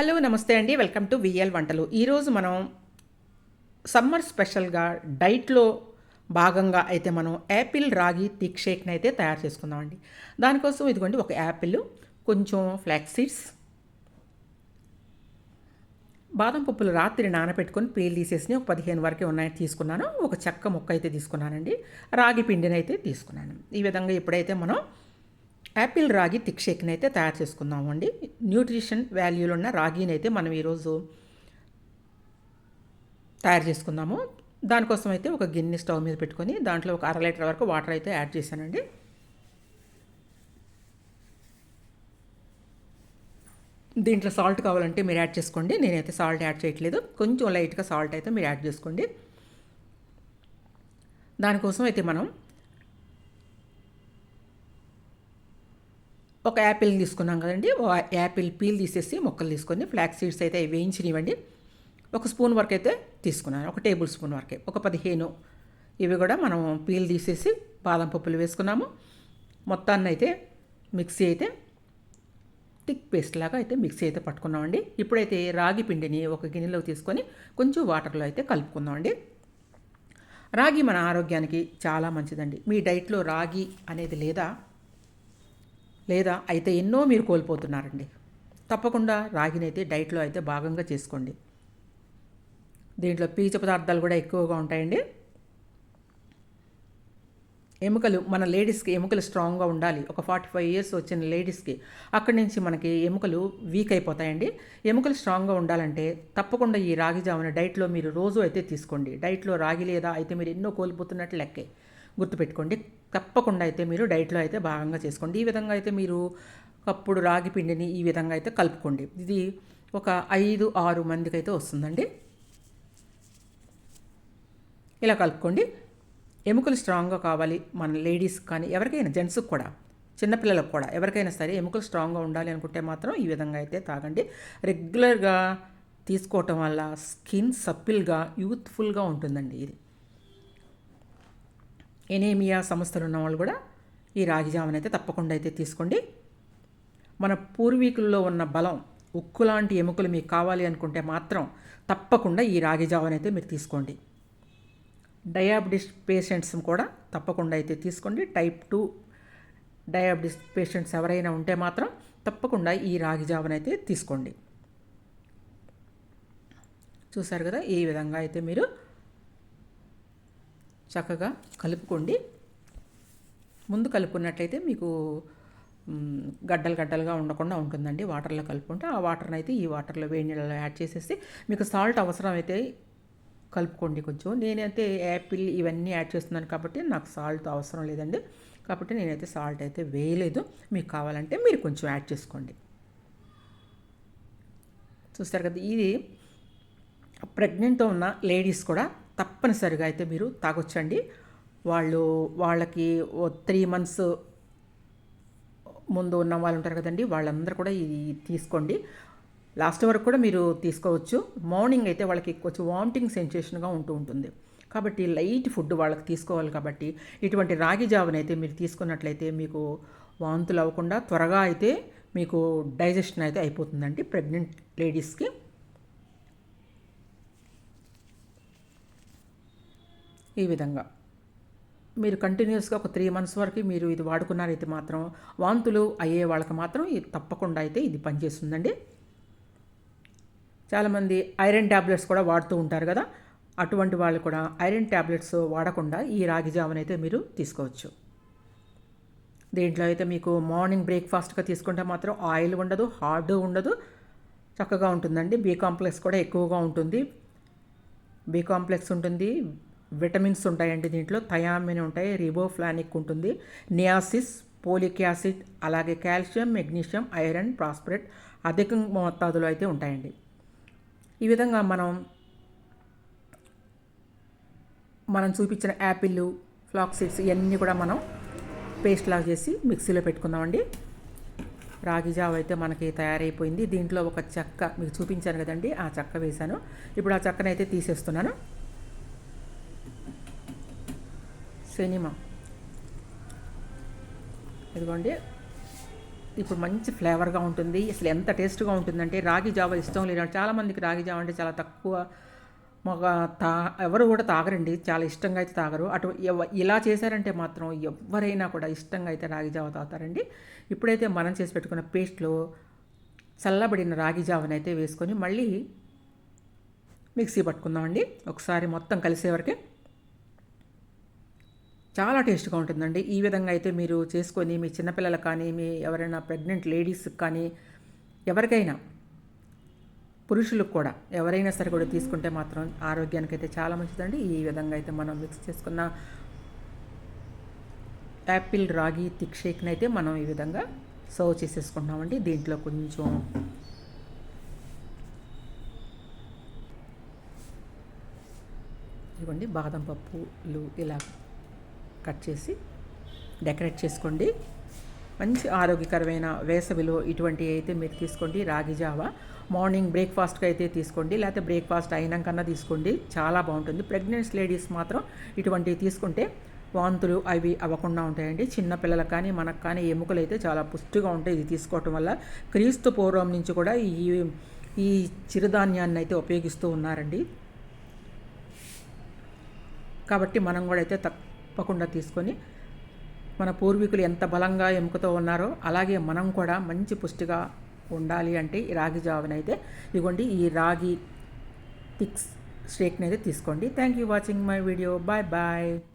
Hello నమస్తే అండి. Welcome to VL వంటలు. ఈరోజు మనం సమ్మర్ స్పెషల్గా డైట్లో భాగంగా అయితే మనం యాపిల్ రాగి థిక్ షేక్ని అయితే తయారు చేసుకుందామండి. దానికోసం ఇదిగోండి ఒక యాపిల్ కొంచెం ఫ్లాక్స్ సీడ్స్ బాదం పప్పులు రాత్రి నానబెట్టుకొని పేలు తీసేసి ఒక పదిహేను వరకే ఉన్నాయని తీసుకున్నాను. ఒక చెక్క ముక్క అయితే తీసుకున్నానండి. రాగి పిండిని అయితే తీసుకున్నాను. ఈ విధంగా ఇప్పుడైతే మనం యాపిల్ రాగి థిక్ షేక్ని అయితే తయారు చేసుకుందామండి న్యూట్రిషన్ వాల్యూలు ఉన్న రాగిని అయితే మనం ఈరోజు తయారు చేసుకుందాము దానికోసం అయితే ఒక గిన్నె స్టవ్ మీద పెట్టుకొని దాంట్లో ఒక అర లీటర్ వరకు వాటర్ అయితే యాడ్ చేశానండి. దీంట్లో సాల్ట్ కావాలంటే మీరు యాడ్ చేసుకోండి. నేనైతే సాల్ట్ యాడ్ చేయట్లేదు. కొంచెం లైట్గా సాల్ట్ అయితే మీరు యాడ్ చేసుకోండి. దానికోసం అయితే మనం ఒక యాపిల్ తీసుకున్నాం కదండి. ఓ యాపిల్ పీల్ తీసేసి మొక్కలు తీసుకొని ఫ్లాక్ సీడ్స్ అయితే వేయించినివ్వండి. ఒక స్పూన్ వరకు అయితే తీసుకున్నాను. ఒక టేబుల్ స్పూన్ వరకే. ఒక పదిహేను ఇవి కూడా మనం పీల్ తీసేసి బాదం పప్పులు వేసుకున్నాము. మొత్తాన్ని అయితే మిక్సీ అయితే థిక్ పేస్ట్ లాగా అయితే మిక్సీ అయితే పట్టుకున్నామండి. ఇప్పుడైతే రాగి పిండిని ఒక గిన్నెలో తీసుకొని కొంచెం వాటర్లో అయితే కలుపుకుందామండి. రాగి మన ఆరోగ్యానికి చాలా మంచిదండి. మీ డైట్లో రాగి అనేది లేదా లేదా అయితే ఎన్నో మీరు కోల్పోతున్నారండి. తప్పకుండా రాగినైతే డైట్లో అయితే భాగంగా చేసుకోండి. దీంట్లో పీచు పదార్థాలు కూడా ఎక్కువగా ఉంటాయండి. ఎముకలు మన లేడీస్కి ఎముకలు స్ట్రాంగ్గా ఉండాలి. ఒక ఫార్టీ ఫైవ్ ఇయర్స్ వచ్చిన లేడీస్కి అక్కడి నుంచి మనకి ఎముకలు వీక్ అయిపోతాయండి. ఎముకలు స్ట్రాంగ్గా ఉండాలంటే తప్పకుండా ఈ రాగి జామున డైట్లో మీరు రోజు అయితే తీసుకోండి. డైట్లో రాగి లేదా అయితే మీరు ఎన్నో కోల్పోతున్నట్లు లెక్కే. గుర్తుపెట్టుకోండి. తప్పకుండా అయితే మీరు డైట్లో అయితే భాగంగా చేసుకోండి. ఈ విధంగా అయితే మీరు కప్పుడు రాగి పిండిని ఈ విధంగా అయితే కలుపుకోండి. ఇది ఒక ఐదు ఆరు మందికి అయితే వస్తుందండి. ఇలా కలుపుకోండి. ఎముకలు స్ట్రాంగ్గా కావాలి మన లేడీస్ కానీ ఎవరికైనా జెంట్స్కి కూడా చిన్నపిల్లలకు కూడా ఎవరికైనా సరే ఎముకలు స్ట్రాంగ్గా ఉండాలి అనుకుంటే మాత్రం ఈ విధంగా అయితే తాగండి. రెగ్యులర్గా తీసుకోవటం వల్ల స్కిన్ సప్పిల్గా యూత్ఫుల్గా ఉంటుందండి ఇది. ఎనేమియా సమస్యలు ఉన్న వాళ్ళు కూడా ఈ రాగి జామున అయితే తప్పకుండా అయితే తీసుకోండి. మన పూర్వీకుల్లో ఉన్న బలం ఉక్కు లాంటి ఎముకలు మీకు కావాలి అనుకుంటే మాత్రం తప్పకుండా ఈ రాగి జామున అయితే మీరు తీసుకోండి. డయాబెటీస్ పేషెంట్స్ కూడా తప్పకుండా అయితే తీసుకోండి. టైప్ టూ డయాబెటీస్ పేషెంట్స్ ఎవరైనా ఉంటే మాత్రం తప్పకుండా ఈ రాగి జావన అయితే తీసుకోండి. చూసారు కదా ఈ విధంగా అయితే మీరు చక్కగా కలుపుకోండి. ముందు కలుపుకున్నట్లయితే మీకు గడ్డలు గడ్డలుగా ఉండకుండా ఉంటుందండి. వాటర్లో కలుపుకుంటే ఆ వాటర్ని అయితే ఈ వాటర్లో వేడి నీళ్ళలో యాడ్ చేసేసి మీకు సాల్ట్ అవసరం అయితే కలుపుకోండి కొంచెం. నేనైతే యాపిల్ ఇవన్నీ యాడ్ చేస్తున్నాను కాబట్టి నాకు సాల్ట్ అవసరం లేదండి. కాబట్టి నేనైతే సాల్ట్ అయితే వేయలేదు. మీకు కావాలంటే మీరు కొంచెం యాడ్ చేసుకోండి. చూస్తారు కదా ఇది ప్రెగ్నెంట్తో ఉన్న లేడీస్ కూడా తప్పనిసరిగా అయితే మీరు తాగొచ్చండి. వాళ్ళు వాళ్ళకి త్రీ మంత్స్ ముందు ఉన్న వాళ్ళు ఉంటారు కదండి వాళ్ళందరూ కూడా ఇది తీసుకోండి. లాస్ట్ వరకు కూడా మీరు తీసుకోవచ్చు. మార్నింగ్ అయితే వాళ్ళకి కొంచెం వామిటింగ్ సెన్సేషన్గా ఉంటూ ఉంటుంది. కాబట్టి లైట్ ఫుడ్ వాళ్ళకి తీసుకోవాలి కాబట్టి ఇటువంటి రాగి జావనైతే మీరు తీసుకున్నట్లయితే మీకు వాంతులు అవ్వకుండా త్వరగా అయితే మీకు డైజెషన్ అయితే అయిపోతుందండి ప్రెగ్నెంట్ లేడీస్కి. ఈ విధంగా. మీరు కంటిన్యూస్గా ఒక త్రీ మంత్స్ వరకు మీరు ఇది వాడుకున్నారైతే మాత్రం వాంతులు అయ్యే వాళ్ళకి మాత్రం ఇది తప్పకుండా అయితే ఇది పనిచేస్తుందండి. చాలామంది ఐరన్ ట్యాబ్లెట్స్ కూడా వాడుతూ ఉంటారు కదా అటువంటి వాళ్ళు కూడా ఐరన్ ట్యాబ్లెట్స్ వాడకుండా ఈ రాగి అయితే మీరు తీసుకోవచ్చు. దీంట్లో అయితే మీకు మార్నింగ్ బ్రేక్ఫాస్ట్గా తీసుకుంటే మాత్రం ఆయిల్ ఉండదు హార్డ్ ఉండదు చక్కగా ఉంటుందండి. బీ కాంప్లెక్స్ కూడా ఎక్కువగా ఉంటుంది. బీ కాంప్లెక్స్ ఉంటుంది విటమిన్స్ ఉంటాయండి దీంట్లో. థయామిన్ ఉంటాయి రిబోఫ్లానిక్ ఉంటుంది నియాసిస్ పోలిక్ యాసిడ్ అలాగే కాల్షియం మెగ్నీషియం ఐరన్ ప్రాస్పరెట్ అధిక మోతాదులో అయితే ఉంటాయండి. ఈ విధంగా మనం మనం చూపించిన యాపిల్ ఫ్లాక్ సీడ్స్ ఇవన్నీ కూడా మనం పేస్ట్ లాగా చేసి మిక్సీలో పెట్టుకుందామండి. రాగి జావ అయితే మనకి తయారైపోయింది. దీంట్లో ఒక చెక్క మీకు చూపించాను కదండి ఆ చెక్క వేశాను. ఇప్పుడు ఆ చెక్కనైతే తీసేస్తున్నాను. సినిమా. ఇదిగోండి. ఇప్పుడు మంచి ఫ్లేవర్గా ఉంటుంది. అసలు ఎంత టేస్ట్గా ఉంటుందంటే రాగి జావ ఇష్టం లేదు చాలామందికి రాగి జావ అంటే చాలా తక్కువ మగ తా ఎవరు కూడా తాగరండి. చాలా ఇష్టంగా అయితే తాగరు. అటు ఎవ- ఇలా చేశారంటే మాత్రం ఎవరైనా కూడా ఇష్టంగా అయితే రాగి జావ తాగుతారండి. ఇప్పుడైతే మనం చేసి పెట్టుకున్న పేస్ట్లో చల్లబడిన రాగి జావనైతే వేసుకొని మళ్ళీ మిక్సీ పట్టుకుందామండి. ఒకసారి మొత్తం కలిసే వరకే చాలా టేస్ట్గా ఉంటుందండి. ఈ విధంగా అయితే మీరు చేసుకొని మీ చిన్నపిల్లలకు కానీ మీ ఎవరైనా ప్రెగ్నెంట్ లేడీస్కి కానీ ఎవరికైనా పురుషులకు కూడా ఎవరైనా సరే కూడా తీసుకుంటే మాత్రం ఆరోగ్యానికి అయితే చాలా మంచిదండి. ఈ విధంగా అయితే మనం మిక్స్ చేసుకున్న యాపిల్ రాగి థిక్ షేక్ని అయితే మనం ఈ విధంగా సర్వ్ చేసేసుకుంటామండి దీంట్లో కొంచెం ఇవ్వండి బాదం పప్పులు ఇలా కట్ చేసి డెకరేట్ చేసుకోండి. మంచి ఆరోగ్యకరమైన వేసవిలో ఇటువంటి అయితే మీరు తీసుకోండి. రాగి జావా మార్నింగ్ బ్రేక్ఫాస్ట్కి అయితే తీసుకోండి. లేకపోతే బ్రేక్ఫాస్ట్ అయినాకన్నా తీసుకోండి. చాలా బాగుంటుంది. ప్రెగ్నెంట్స్ లేడీస్ మాత్రం ఇటువంటివి తీసుకుంటే వాంతులు అవి అవ్వకుండా ఉంటాయండి. చిన్నపిల్లలకు కానీ మనకు కానీ ఎముకలు అయితే చాలా పుష్టిగా ఉంటాయి. ఇది తీసుకోవటం వల్ల క్రీస్తు పూర్వం నుంచి కూడా ఈ ఈ చిరుధాన్యాన్ని అయితే ఉపయోగిస్తూ ఉన్నారండి. కాబట్టి మనం కూడా అయితే తప్పకుండా తీసుకొని మన పూర్వీకులు ఎంత బలంగా ఎముకతో ఉన్నారో అలాగే మనం కూడా మంచి పుష్టిగా ఉండాలి అంటే ఈ రాగి జావనైతే. ఇదిగోండి ఈ రాగి థిక్స్ షేక్ని అయితే తీసుకోండి. Thank you watching my video bye bye